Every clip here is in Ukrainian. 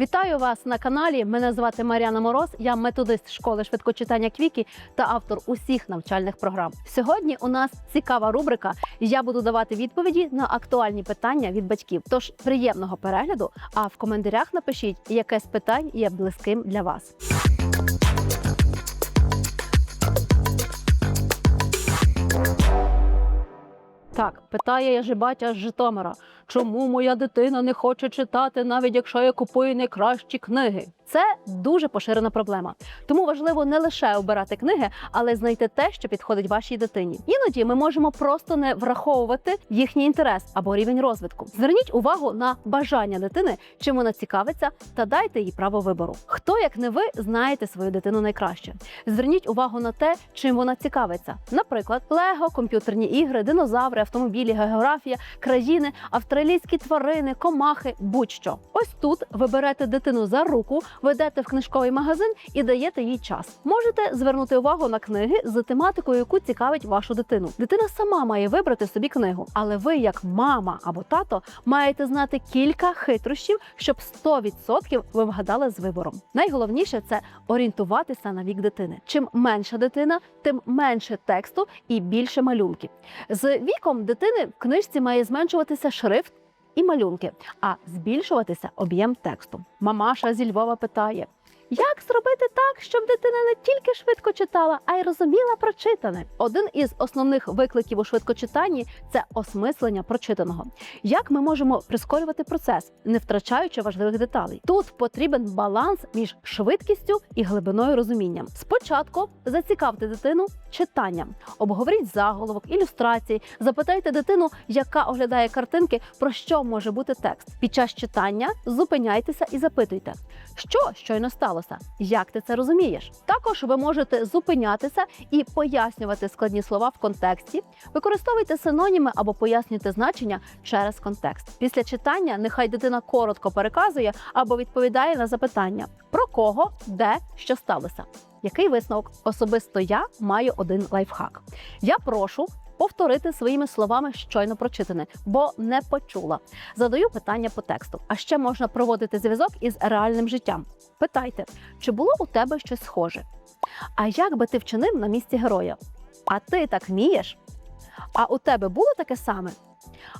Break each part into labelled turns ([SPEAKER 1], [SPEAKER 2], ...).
[SPEAKER 1] Вітаю вас на каналі. Мене звати Мар'яна Мороз. Я методист школи швидкочитання Квікі та автор усіх навчальних програм. Сьогодні у нас цікава рубрика. Я буду давати відповіді на актуальні питання від батьків. Тож приємного перегляду. А в коментарях напишіть, яке з питань є близьким для вас. Так, питає я батя з Житомира, чому моя дитина не хоче читати, навіть якщо я купую найкращі книги. Це дуже поширена проблема. Тому важливо не лише обирати книги, але й знайти те, що підходить вашій дитині. Іноді ми можемо просто не враховувати їхній інтерес або рівень розвитку. Зверніть увагу на бажання дитини, чим вона цікавиться, та дайте їй право вибору. Хто, як не ви, знаєте свою дитину найкраще. Зверніть увагу на те, чим вона цікавиться. Наприклад, лего, комп'ютерні ігри, динозаври, автомобілі, географія, країни, австралійські тварини, комахи, будь-що. Ось тут ви берете дитину за руку, ведете в книжковий магазин і даєте їй час. Можете звернути увагу на книги з тематикою, яку цікавить вашу дитину. Дитина сама має вибрати собі книгу, але ви, як мама або тато, маєте знати кілька хитрощів, щоб 100% ви вгадали з вибором. Найголовніше це орієнтуватися на вік дитини. Чим менша дитина, тим менше тексту і більше малюнків. З віком дитини в книжці має зменшуватися шрифт. І малюнки, а збільшуватися об'єм тексту. Мамаша зі Львова питає: як зробити так, щоб дитина не тільки швидко читала, а й розуміла прочитане? Один із основних викликів у швидкочитанні це осмислення прочитаного. Як ми можемо прискорювати процес, не втрачаючи важливих деталей? Тут потрібен баланс між швидкістю і глибиною розуміння. Спочатку зацікавте дитину читанням, обговоріть заголовок, ілюстрації, запитайте дитину, яка оглядає картинки, про що може бути текст. Під час читання зупиняйтеся і запитуйте, що щойно сталося, як ти це розумієш. Також ви можете зупинятися і пояснювати складні слова в контексті. Використовуйте синоніми або пояснюйте значення через контекст. Після читання нехай дитина коротко переказує або відповідає на запитання про кого, де, що сталося. Який висновок? Особисто я маю один лайфхак. Я прошу повторити своїми словами щойно прочитане, бо не почула. Задаю питання по тексту. А ще можна проводити зв'язок із реальним життям. Питайте, чи було у тебе щось схоже? А як би ти вчинив на місці героя? А ти так вмієш? А у тебе було таке саме?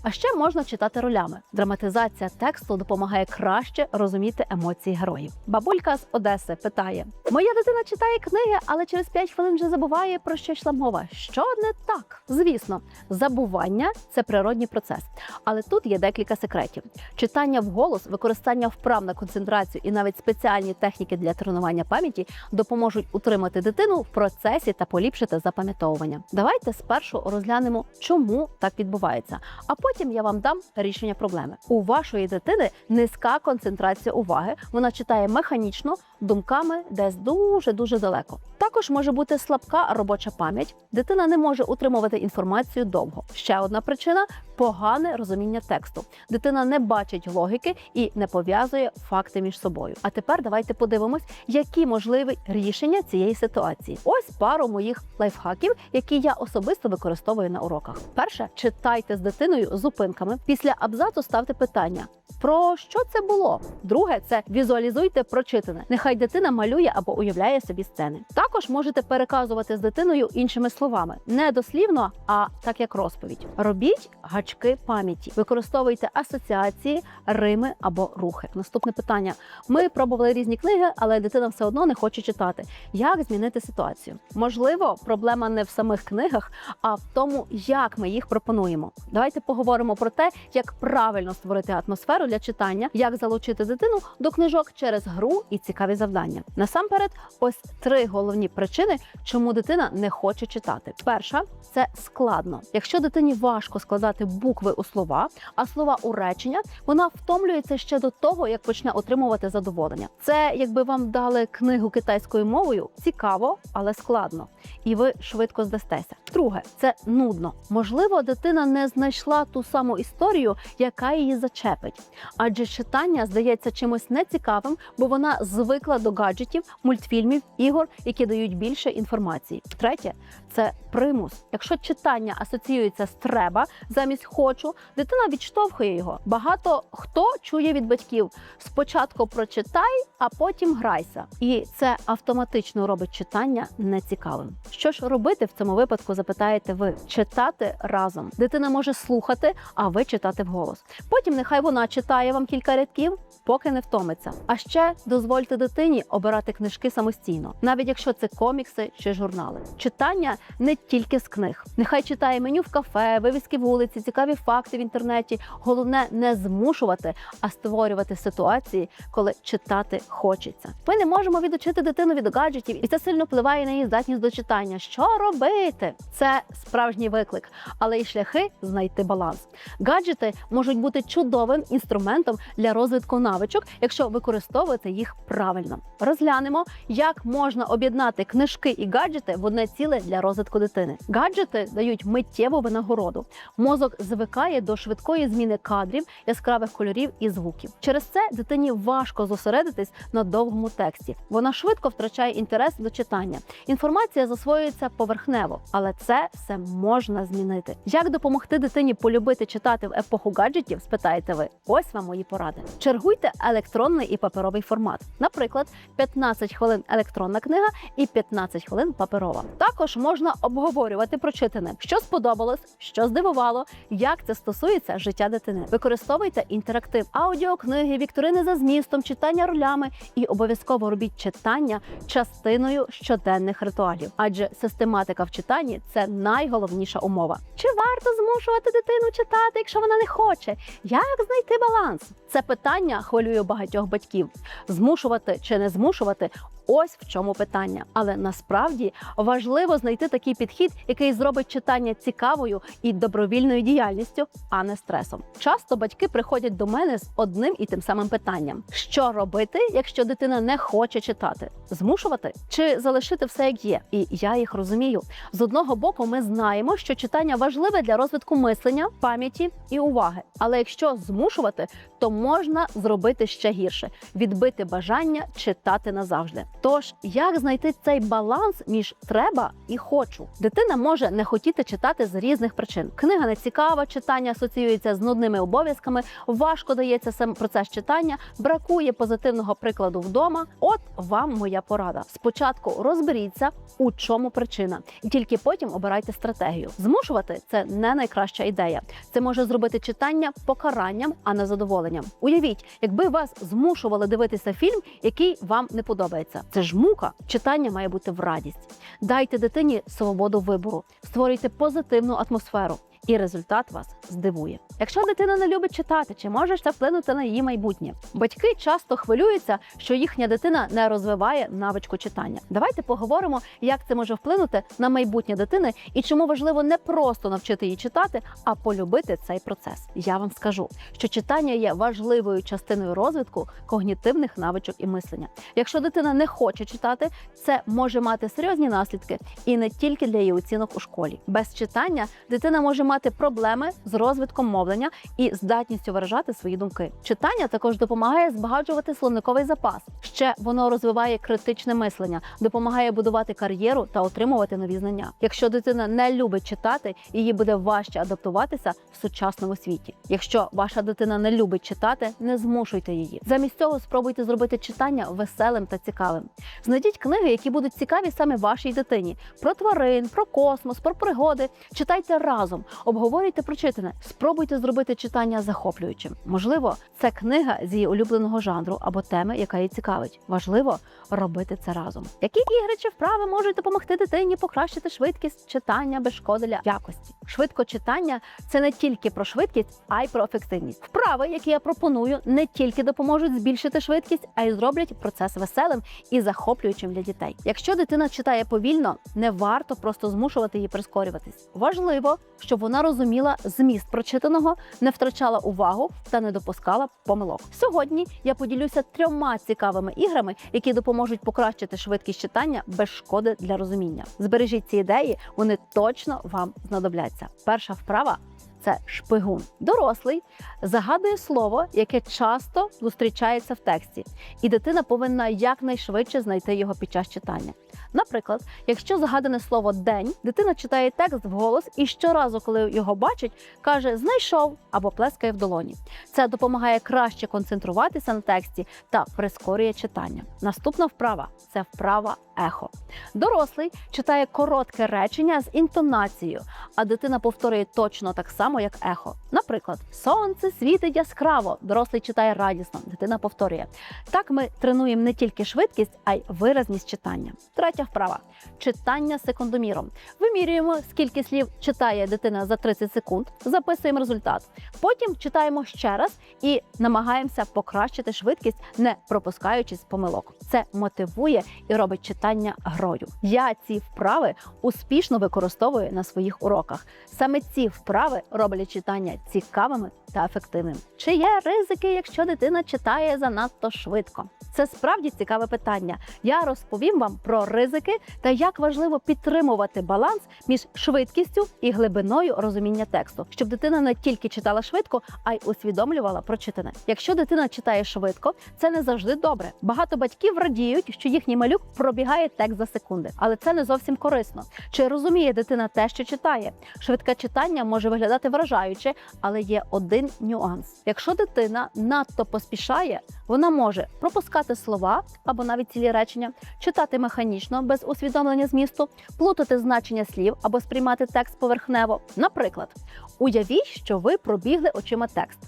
[SPEAKER 1] А ще можна читати ролями. Драматизація тексту допомагає краще розуміти емоції героїв. Бабулька з Одеси питає: Моя дитина читає книги, але через 5 хвилин вже забуває про що йшла мова. Що не так? Звісно, забування це природній процес, але тут є декілька секретів: читання вголос, використання вправ на концентрацію і навіть спеціальні техніки для тренування пам'яті допоможуть утримати дитину в процесі та поліпшити запам'ятовування. Давайте спершу розглянемо, чому так відбувається. А потім я вам дам рішення проблеми. У вашої дитини низька концентрація уваги. Вона читає механічно, думками десь дуже дуже далеко. Також може бути слабка робоча пам'ять. Дитина не може утримувати інформацію довго. Ще одна причина погане розуміння тексту. Дитина не бачить логіки і не пов'язує факти між собою. А тепер давайте подивимось, які можливі рішення цієї ситуації. Ось пару моїх лайфхаків, які я особисто використовую на уроках. Перше, читайте з дитиною зупинками. Після абзацу ставте питання. Про що це було? Друге, це візуалізуйте прочитане. Нехай дитина малює або уявляє собі сцени. Також можете переказувати з дитиною іншими словами, не дослівно, а так як розповідь. Робіть гачки пам'яті, використовуйте асоціації, рими або рухи. Наступне питання: ми пробували різні книги, але дитина все одно не хоче читати. Як змінити ситуацію? Можливо, проблема не в самих книгах, а в тому, як ми їх пропонуємо. Давайте поговоримо про те, як правильно створити атмосферу для читання, як залучити дитину до книжок через гру і цікаві завдання. Насамперед, ось три головні причини, чому дитина не хоче читати. Перша це складно. Якщо дитині важко складати букви у слова, а слова у речення, вона втомлюється ще до того, як почне отримувати задоволення. Це якби вам дали книгу китайською мовою, цікаво, але складно, і ви швидко здастеся. Друге, це нудно. Можливо, дитина не знайшла ту саму історію, яка її зачепить. адже читання здається чимось нецікавим, бо вона звикла до гаджетів, мультфільмів, ігор, які дають більше інформації. Третє це примус. Якщо читання асоціюється з треба замість хочу, дитина відштовхує його. Багато хто чує від батьків: спочатку прочитай, а потім грайся. І це автоматично робить читання нецікавим. Що ж робити в цьому випадку? Запитаєте ви читати разом. Дитина може слухати, а ви читати вголос. Потім нехай вона читає вам кілька рядків, поки не втомиться. А ще дозвольте дитині обирати книжки самостійно, навіть якщо це комікси чи журнали. Читання не тільки з книг. Нехай читає меню в кафе, вивіски вулиці, цікаві факти в інтернеті. Головне не змушувати, а створювати ситуації, коли читати хочеться. Ми не можемо відучити дитину від гаджетів, і це сильно впливає на її здатність до читання. Що робити? Це справжній виклик, але й шляхи знайти баланс. Гаджети можуть бути чудовим інструментом для розвитку навичок, якщо використовувати їх правильно. Розглянемо, як можна об'єднати книжки і гаджети в одне ціле для розвитку дитини. Гаджети дають миттєву винагороду. Мозок звикає до швидкої зміни кадрів, яскравих кольорів і звуків. Через це дитині важко зосередитись на довгому тексті. Вона швидко втрачає інтерес до читання. Інформація засвоюється поверхнево, але це все можна змінити. Як допомогти дитині полюбити читати в епоху гаджетів? Спитаєте ви? Ось вам мої поради. Чергуйте електронний і паперовий формат. Наприклад, 15 хвилин електронна книга і 15 хвилин паперова. Також можна обговорювати прочитане, що сподобалось, що здивувало, як це стосується життя дитини. Використовуйте інтерактив, аудіокниги, вікторини за змістом, читання ролями і обов'язково робіть читання частиною щоденних ритуалів, адже систематика в читанні це найголовніша умова. Чи варто змушувати дитину читати, якщо вона не хоче? Як знайти баланс? Це питання хвилює багатьох батьків. Змушувати чи не змушувати ось в чому питання. Але насправді важливо знайти такий підхід, який зробить читання цікавою і добровільною діяльністю, а не стресом. Часто батьки приходять до мене з одним і тим самим питанням: що робити, якщо дитина не хоче читати? Змушувати чи залишити все як є? І я їх розумію. З одного боку, ми знаємо, що читання важливе для розвитку мислення, пам'яті і уваги. Але якщо змушувати, то можна зробити ще гірше відбити бажання читати назавжди. Тож, як знайти цей баланс між треба і хочу? Дитина може не хотіти читати з різних причин. Книга не цікава, читання асоціюється з нудними обов'язками, важко дається сам процес читання, бракує позитивного прикладу вдома. От вам моя порада. Спочатку розберіться, у чому причина, і тільки потім обирайте стратегію. Змушувати це не найкраща ідея. Це може зробити читання покаранням, а не задоволенням. Уявіть, якби вас змушували дивитися фільм, який вам не подобається. Це ж мука. Читання має бути в радість. Дайте дитині свободу вибору, створюйте позитивну атмосферу. І результат вас здивує. Якщо дитина не любить читати, чи може це вплинути на її майбутнє? Батьки часто хвилюються, що їхня дитина не розвиває навичку читання. Давайте поговоримо, як це може вплинути на майбутнє дитини і чому важливо не просто навчити її читати, а полюбити цей процес. Я вам скажу, що читання є важливою частиною розвитку когнітивних навичок і мислення. Якщо дитина не хоче читати, це може мати серйозні наслідки і не тільки для її оцінок у школі. Без читання дитина може мати проблеми з розвитком мовлення і здатністю виражати свої думки. Читання також допомагає збагачувати словниковий запас. Ще воно розвиває критичне мислення, допомагає будувати кар'єру та отримувати нові знання. Якщо дитина не любить читати, їй буде важче адаптуватися в сучасному світі. Якщо ваша дитина не любить читати, не змушуйте її. Замість цього спробуйте зробити читання веселим та цікавим. Знайдіть книги, які будуть цікаві саме вашій дитині: про тварин, про космос, про пригоди. Читайте разом, обговорюйте прочитане, спробуйте зробити читання захоплюючим. Можливо, це книга з її улюбленого жанру або теми, яка її цікавить. Важливо робити це разом. Які ігри чи вправи можуть допомогти дитині покращити швидкість читання без шкоди для якості? Швидко читання це не тільки про швидкість, а й про ефективність. Вправи, які я пропоную, не тільки допоможуть збільшити швидкість, а й зроблять процес веселим і захоплюючим для дітей. Якщо дитина читає повільно, не варто просто змушувати її прискорюватись. Важливо, щоб вона розуміла зміст прочитаного, не втрачала увагу та не допускала помилок. Сьогодні я поділюся трьома цікавими іграми, які допоможуть покращити швидкість читання без шкоди для розуміння. Збережіть ці ідеї, вони точно вам знадобляться. Перша вправа це шпигун. Дорослий загадує слово, яке часто зустрічається в тексті, і дитина повинна якнайшвидше знайти його під час читання. Наприклад, якщо загадане слово день, дитина читає текст вголос і щоразу, коли його бачить, каже знайшов або плескає в долоні. Це допомагає краще концентруватися на тексті та прискорює читання. Наступна вправа це вправа ехо. Дорослий читає коротке речення з інтонацією, а дитина повторює точно так само, як ехо. Наприклад, сонце світить яскраво. Дорослий читає радісно, дитина повторює. Так ми тренуємо не тільки швидкість, а й виразність читання. Третя вправа читання секундоміром. Вимірюємо, скільки слів читає дитина за 30 секунд, записуємо результат. Потім читаємо ще раз і намагаємося покращити швидкість, не пропускаючись помилок. Це мотивує і робить читання грою. Я ці вправи успішно використовую на своїх уроках. Саме ці вправи роблять читання цікавими та ефективним. Чи є ризики, якщо дитина читає занадто швидко? Це справді цікаве питання. Я розповім вам про ризики та як важливо підтримувати баланс між швидкістю і глибиною розуміння тексту, щоб дитина не тільки читала швидко, а й усвідомлювала прочитане. Якщо дитина читає швидко, це не завжди добре. Багато батьків радіють, що їхній малюк пробігає текст за секунди, але це не зовсім корисно. Чи розуміє дитина те, що читає? Швидке читання може виглядати вражаюче, але є один нюанс: якщо дитина надто поспішає, вона може пропускати слова або навіть цілі речення, читати механічно без усвідомлення змісту, плутати значення слів або сприймати текст поверхнево. Наприклад, уявіть, що ви пробігли очима текст,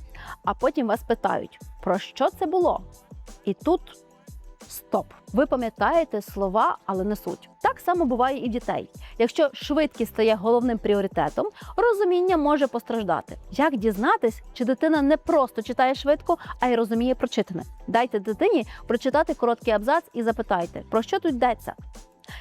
[SPEAKER 1] а потім вас питають, про що це було? І тут. Стоп! Ви пам'ятаєте слова, але не суть. Так само буває і в дітей. Якщо швидкість стає головним пріоритетом, розуміння може постраждати. Як дізнатись, чи дитина не просто читає швидко, а й розуміє прочитане? Дайте дитині прочитати короткий абзац і запитайте, про що тут йдеться.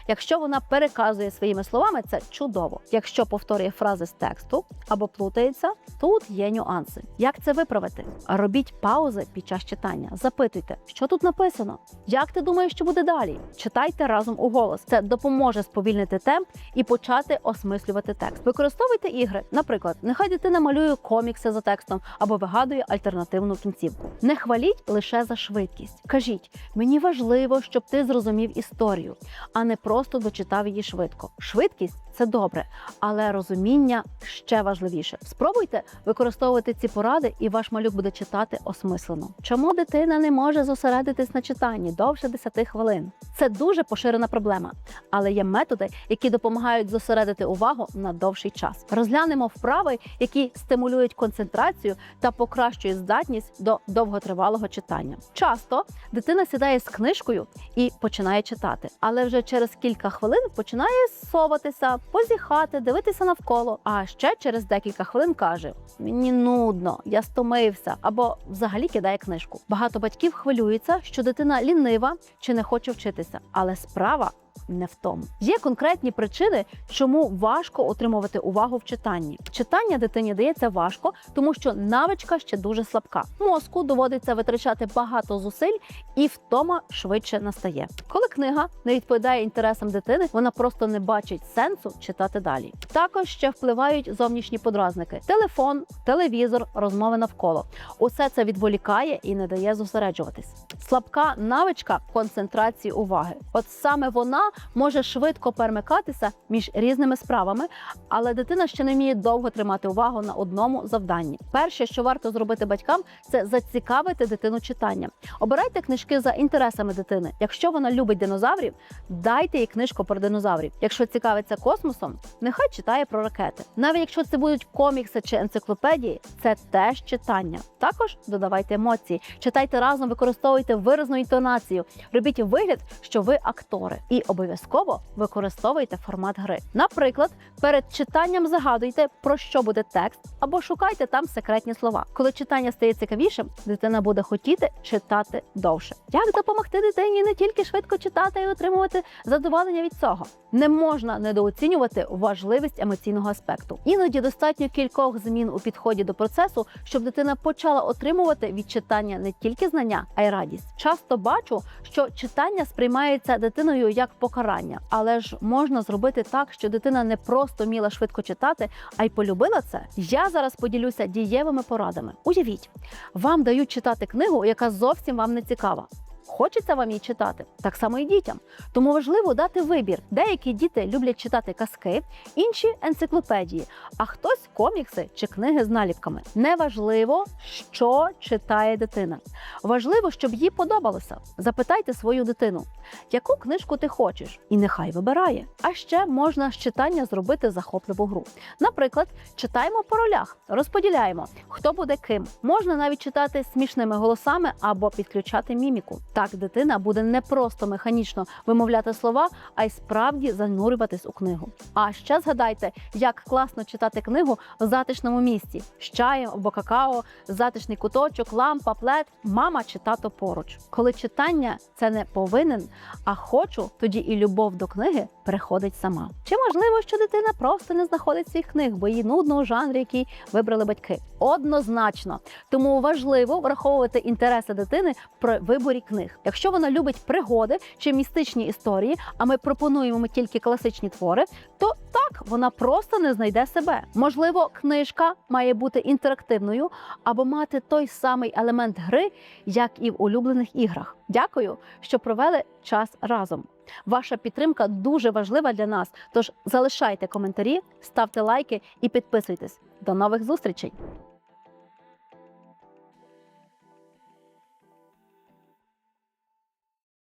[SPEAKER 1] Якщо вона переказує своїми словами, це чудово. Якщо повторює фрази з тексту або плутається, тут є нюанси. Як це виправити? Робіть паузи під час читання. Запитуйте, що тут написано. Як ти думаєш, що буде далі? Читайте разом у голос. Це допоможе сповільнити темп і почати осмислювати текст. Використовуйте ігри. Наприклад, нехай дитина малює комікси за текстом або вигадує альтернативну кінцівку. Не хваліть лише за швидкість. Кажіть, мені важливо, щоб ти зрозумів історію, а не просто дочитав її швидко. Швидкість це добре, але розуміння ще важливіше. Спробуйте використовувати ці поради, і ваш малюк буде читати осмислено. Чому дитина не може зосередитись на читанні довше 10 хвилин? Це дуже поширена проблема, але є методи, які допомагають зосередити увагу на довший час. Розглянемо вправи, які стимулюють концентрацію та покращують здатність до довготривалого читання. Часто дитина сідає з книжкою і починає читати, але вже через кілька хвилин починає соватися, позіхати, дивитися навколо. А ще через декілька хвилин каже: Мені нудно, я стомився або взагалі кидає книжку. Багато батьків хвилюються, що дитина лінива чи не хоче вчитися, але справа. Не в тому є конкретні причини, чому важко отримувати увагу в читанні. Читання дитині дається важко, тому що навичка ще дуже слабка. Мозку доводиться витрачати багато зусиль, і втома швидше настає. Коли книга не відповідає інтересам дитини, вона просто не бачить сенсу читати далі. Також ще впливають зовнішні подразники: телефон, телевізор, розмови навколо. Усе це відволікає і не дає зосереджуватись. Слабка навичка концентрації уваги. От саме вона може швидко перемикатися між різними справами, але дитина ще не вміє довго тримати увагу на одному завданні. Перше, що варто зробити батькам, це зацікавити дитину читанням. Обирайте книжки за інтересами дитини. Якщо вона любить динозаврів, дайте їй книжку про динозаврів. Якщо цікавиться космосом, нехай читає про ракети. Навіть якщо це будуть комікси чи енциклопедії, це теж читання. Також додавайте емоції, читайте разом, використовуйте виразну інтонацію, робіть вигляд, що ви актори, і обов'язково використовуйте формат гри. Наприклад, перед читанням загадуйте, про що буде текст, або шукайте там секретні слова. Коли читання стає цікавішим, дитина буде хотіти читати довше. Як допомогти дитині не тільки швидко читати і отримувати задоволення від цього? Не можна недооцінювати важливість емоційного аспекту. Іноді достатньо кількох змін у підході до процесу, щоб дитина почала отримувати від читання не тільки знання, а й радість. Часто бачу, що читання сприймається дитиною як покарання, але ж можна зробити так, що дитина не просто вміла швидко читати, а й полюбила це. Я зараз поділюся дієвими порадами. Уявіть, вам дають читати книгу, яка зовсім вам не цікава. Хочеться вам її читати, так само і дітям. Тому важливо дати вибір. Деякі діти люблять читати казки, інші енциклопедії, а хтось комікси чи книги з наліпками. Неважливо, що читає дитина. Важливо, щоб їй подобалося. Запитайте свою дитину, яку книжку ти хочеш, і нехай вибирає. А ще можна з читання зробити захопливу гру. Наприклад, читаємо по ролях, розподіляємо, хто буде ким. Можна навіть читати смішними голосами або підключати міміку. Так дитина буде не просто механічно вимовляти слова, а й справді занурюватись у книгу. А ще згадайте, як класно читати книгу в затишному місці з чаєм або какао, затишний куточок, лампа, плед, мама чи тато поруч. Коли читання це не повинен, а хочу, тоді і любов до книги приходить сама. Чи можливо, що дитина просто не знаходить цих книг, бо їй нудно у жанрі, який вибрали батьки? Однозначно. Тому важливо враховувати інтереси дитини при виборі книг. Якщо вона любить пригоди чи містичні історії, а ми пропонуємо тільки класичні твори, то так вона просто не знайде себе. Можливо, книжка має бути інтерактивною або мати той самий елемент гри, як і в улюблених іграх. Дякую, що провели час разом. Ваша підтримка дуже важлива для нас. Тож залишайте коментарі, ставте лайки і підписуйтесь. До нових зустрічей!